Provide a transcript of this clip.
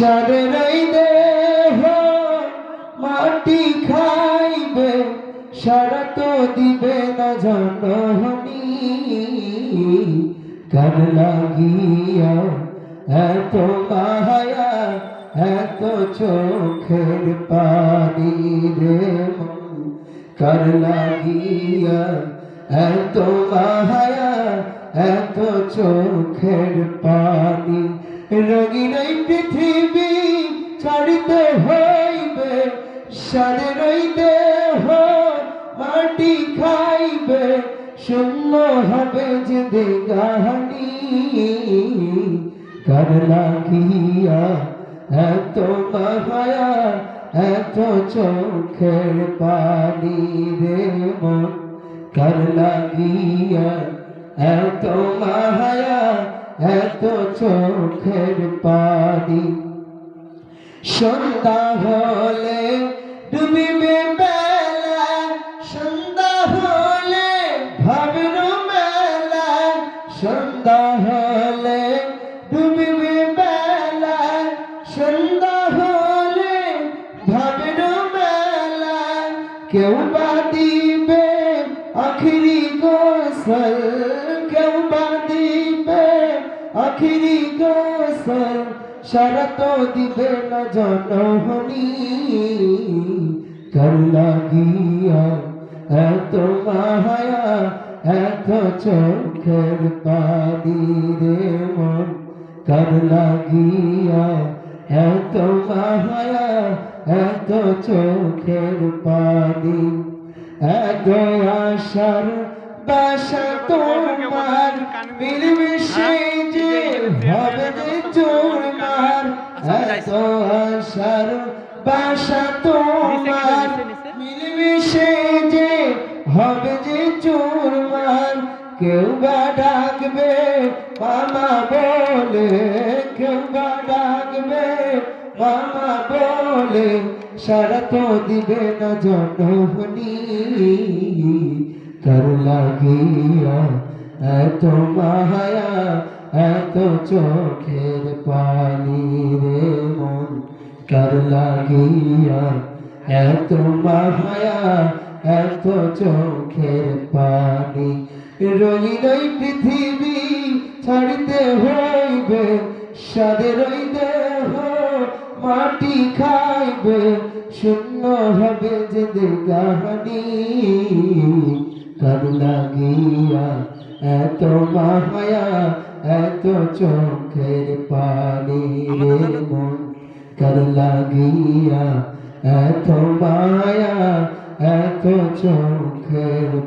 সারের দেহ, মাটি খাইবে, সারা তো দিবে না জনহনি কার লাগিয়া এত মায়া, এত চোখের পানি রে কার লাগিয়া এত মায়া, এত চোখের পানি রঙিন এই পৃথিবী ছাড়িতে হইবে সারের ওই দেহ, মাটি খাইবে, শূন্য হবে যে দেগাহানি। কার লাগিয়া এত মায়া, এত চোখের পানি রে মন? কার লাগিয়া এত মায়া এত চোখের পানি। সন্ধ্যা হলে ডুবিবে বেলা। সন্ধ্যা হলে ভাবের মেলা। সন্ধ্যা হলে ডুবিবে বেলা। সন্ধ্যা হলে ভাবের মেলা। কেউ বা দিবে আখিরি গোসল। আখিরি গোসল সারা তো দিবে না জনহনি। কার লাগিয়া এত মায়া এত চোখের পানি রে মন। কার লাগিয়া এত মায়া এত চোখের পানি। এত আশার বাসা তোমার মিলমিশে বাসা তোমার। মিলমিশে যে হবে যে চোরমার কেউ বা ডাকবে মামা বলে কেউ বা ডাকবে মামা বলে সারা তো দিবে না জনহনি। কার লাগিয়া এত মায়া, এত চোখের পানি রে মন, কার লাগিয়া? এত মায়া, এত চোখের পানি ওই পৃথিবী, ছাড়িতে হইবে সাদের দেহ, মাটি খাইবে, শূন্য হবে যে দেগাহানি কার লাগিয়া? এত মায়া এত চোখের পানি রে মন। কর লাগিয়া এত মায়া এত চোখের